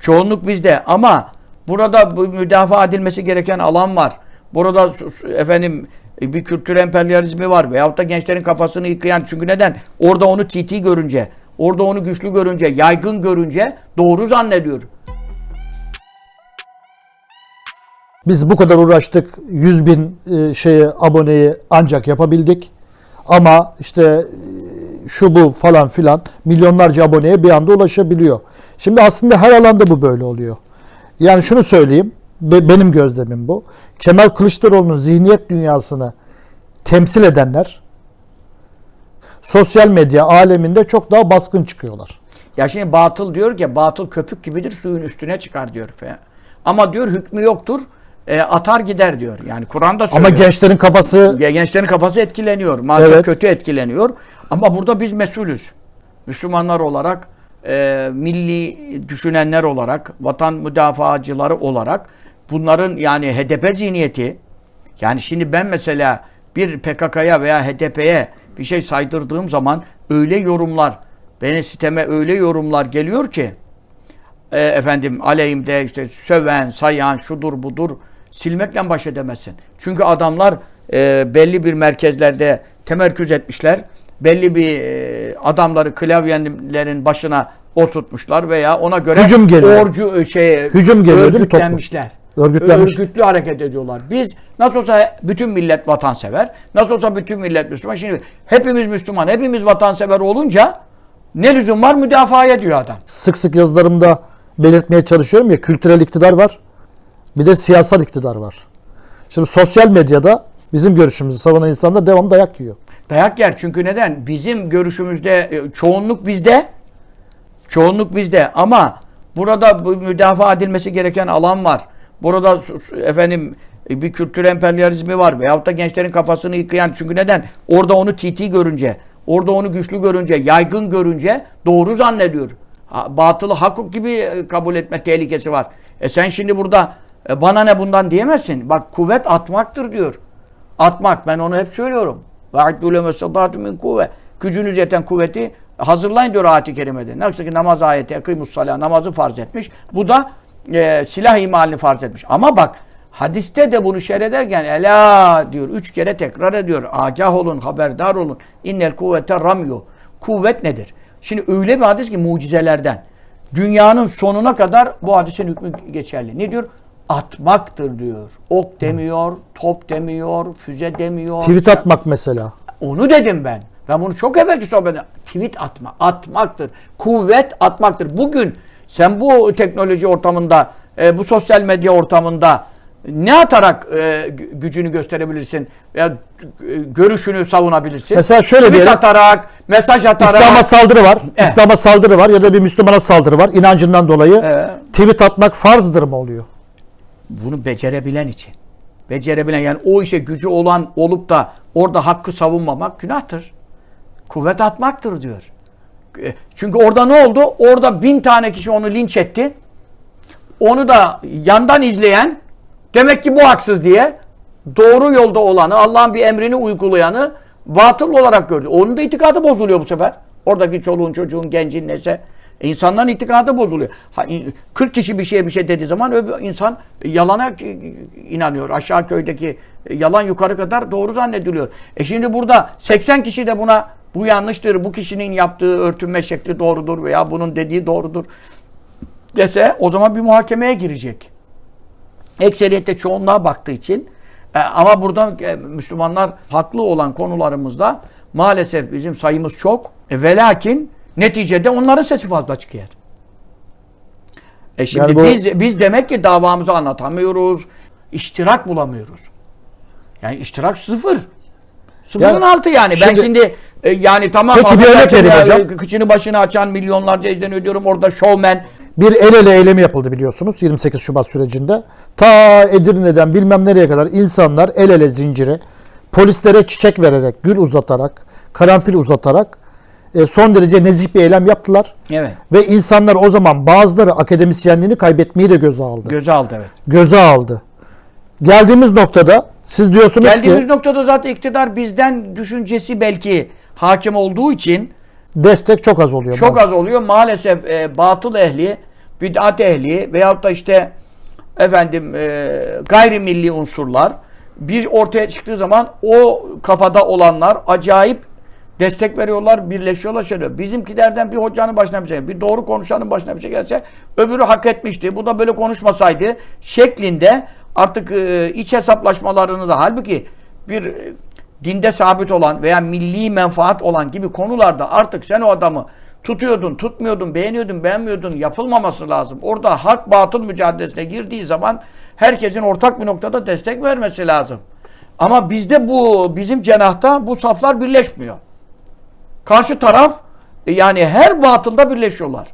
Çoğunluk bizde ama burada bu müdafaa edilmesi gereken alan var. Burada efendim bir kültür emperyalizmi var veyahut da gençlerin kafasını yıkayan çünkü neden? Orada onu titi görünce, orada onu güçlü görünce, yaygın görünce doğru zannediyor. Biz bu kadar uğraştık. 100 bin e, şeye aboneyi ancak yapabildik. Ama işte e, şu bu falan filan milyonlarca aboneye bir anda ulaşabiliyor. Şimdi aslında her alanda bu böyle oluyor. Yani şunu söyleyeyim. be- Benim gözlemim bu. Kemal Kılıçdaroğlu'nun zihniyet dünyasını temsil edenler sosyal medya aleminde çok daha baskın çıkıyorlar. Ya şimdi batıl diyor ki batıl köpük gibidir suyun üstüne çıkar diyor. Ama diyor hükmü yoktur. e, atar gider diyor. Yani Kur'an'da söylüyor. Ama gençlerin kafası gençlerin kafası etkileniyor. Maalesef Evet. kötü etkileniyor. Ama burada biz mesulüz. Müslümanlar olarak, e, milli düşünenler olarak, vatan müdafaacıları olarak bunların yani HDP zihniyeti yani şimdi ben mesela bir PKK'ya veya HDP'ye bir şey saydırdığım zaman öyle yorumlar, beni siteme öyle yorumlar geliyor ki e, efendim aleyhimde işte söven, sayan, şudur budur silmekle baş edemezsin. Çünkü adamlar e, belli bir merkezlerde temerküz etmişler. Belli bir e, adamları klavyelerin başına oturtmuşlar veya ona göre Hücum geliyor. orcu e, şey Hücum geliyor örgütlenmişler. Örgütlenmiş. Örgütlü hareket ediyorlar. Biz nasıl olsa bütün millet vatansever, nasıl olsa bütün millet Müslüman. Şimdi hepimiz Müslüman, hepimiz vatansever olunca ne lüzum var müdafaya diyor adam. sık sık yazılarımda belirtmeye çalışıyorum ya kültürel iktidar var. Bir de siyasal iktidar var. Şimdi sosyal medyada bizim görüşümüzü savunan insanlar devamlı dayak yiyor. Dayak yer çünkü neden? Bizim görüşümüzde e, çoğunluk bizde. Çoğunluk bizde ama burada bu müdafaa edilmesi gereken alan var. Burada efendim e, bir kültür emperyalizmi var veyahut da gençlerin kafasını yıkayan çünkü neden? Orada onu titi görünce, orada onu güçlü görünce, yaygın görünce doğru zannediyor. Batılı hak gibi e, kabul etme tehlikesi var. E sen şimdi burada bana ne bundan diyemezsin. Bak kuvvet atmaktır diyor. Atmak. Ben onu hep söylüyorum. Ve addûle mesadâtu min kuvve. Gücünüz yeten kuvveti hazırlayın diyor ayet-i kerimede. Nasıl ki namaz ayeti, ekîmus salâ, namazı farz etmiş. Bu da e, silah imalini farz etmiş. Ama bak hadiste de bunu şerh ederken ela diyor. Üç kere tekrar ediyor. Agah olun, haberdar olun. İnnel kuvvete ramyo. Kuvvet nedir? Şimdi öyle bir hadis ki mucizelerden. Dünyanın sonuna kadar bu hadisin hükmü geçerli. Ne diyor? Atmaktır diyor. Ok demiyor, top demiyor, füze demiyor. Tweet atmak mesela. Onu dedim ben. Ben bunu çok evvelki sohbette tweet atma, atmaktır. Kuvvet atmaktır. Bugün sen bu teknoloji ortamında, e, bu sosyal medya ortamında ne atarak e, gü- gücünü gösterebilirsin? Ya e, görüşünü savunabilirsin. Mesela şöyle tweet diyelim. atarak, mesaj atarak. İslam'a saldırı var. Evet. İslam'a saldırı var ya da bir Müslümana saldırı var. inancından dolayı Evet. tweet atmak farzdır mı oluyor? Bunu becerebilen için. Becerebilen yani o işe gücü olan olup da orada hakkı savunmamak günahtır. Kuvvet atmaktır diyor. E, Çünkü orada ne oldu? Orada bin tane kişi onu linç etti. Onu da yandan izleyen demek ki bu haksız diye doğru yolda olanı, Allah'ın bir emrini uygulayanı batıl olarak gördü. Onun da itikadı bozuluyor bu sefer. Oradaki çoluğun, çocuğun, gencin neyse. İnsanların itikadı bozuluyor. Ha, i- 40 kişi bir şeye bir şey dediği zaman öbür insan yalana inanıyor. Aşağı köydeki yalan yukarı kadar doğru zannediliyor. E şimdi burada 80 kişi de buna bu yanlıştır, bu kişinin yaptığı örtünme şekli doğrudur veya bunun dediği doğrudur dese o zaman bir muhakemeye girecek. Ekseriyette çoğunluğa baktığı için e, ama burada e, Müslümanlar haklı olan konularımızda maalesef bizim sayımız çok. E, ve lakin neticede onların sesi fazla çıkıyor. E şimdi Yani bu- biz biz demek ki davamızı anlatamıyoruz. iştirak bulamıyoruz. Yani iştirak sıfır. Sıfırın Yani altı yani. ben şimdi- şimdi e, yani tamam Peki bir örnek vereyim hocam. Kıçını başını açan milyonlarca izlen ödüyorum. Orada şovmen. Bir el ele eylemi yapıldı biliyorsunuz 28 Şubat sürecinde. Ta Edirne'den bilmem nereye kadar insanlar el ele zinciri polislere çiçek vererek, gül uzatarak, karanfil uzatarak e, son derece nezih bir eylem yaptılar. Evet. Ve insanlar o zaman bazıları akademisyenliğini kaybetmeyi de göze aldı. Göze aldı evet. göze aldı. Geldiğimiz noktada siz diyorsunuz Geldiğimiz ki noktada zaten iktidar bizden düşüncesi belki hakim olduğu için destek çok az oluyor. çok az oluyor. Maalesef e, batıl ehli bid'at ehli veyahut da işte efendim e, gayrimilli unsurlar bir ortaya çıktığı zaman o kafada olanlar acayip destek veriyorlar, birleşiyorlar şöyle. Bizimkilerden bir hocanın başına bir şey, bir doğru konuşanın başına bir şey gelse öbürü hak etmişti. Bu da böyle konuşmasaydı şeklinde artık e, iç hesaplaşmalarını da halbuki bir e, dinde sabit olan veya milli menfaat olan gibi konularda artık sen o adamı tutuyordun, tutmuyordun, beğeniyordun, beğenmiyordun yapılmaması lazım. Orada hak batıl mücadelesine girdiği zaman herkesin ortak bir noktada destek vermesi lazım. Ama bizde bu bizim cenahta bu saflar birleşmiyor. Karşı taraf e, yani her batılda birleşiyorlar.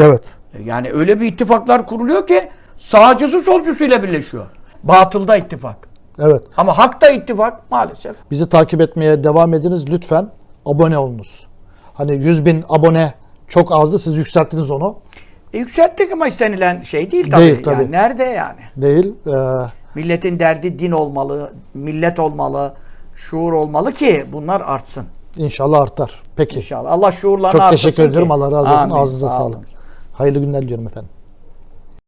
Evet. E, Yani öyle bir ittifaklar kuruluyor ki sağcısı solcusuyla birleşiyor. Batılda ittifak. Evet. Ama hakta ittifak maalesef. Bizi takip etmeye devam ediniz. Lütfen abone olunuz. Hani 100 bin abone çok azdı. Siz yükselttiniz onu. E, yükselttik ama istenilen şey değil tabii. Değil tabii. Yani nerede yani? Değil. Ee, Milletin derdi din olmalı, millet olmalı, şuur olmalı ki bunlar artsın. İnşallah artar. Peki. İnşallah. Allah şuurlarını Çok teşekkür ederim. ki. Allah razı olsun. Amin. Ağzınıza Sağ olun. sağlık. Hayırlı günler diliyorum efendim.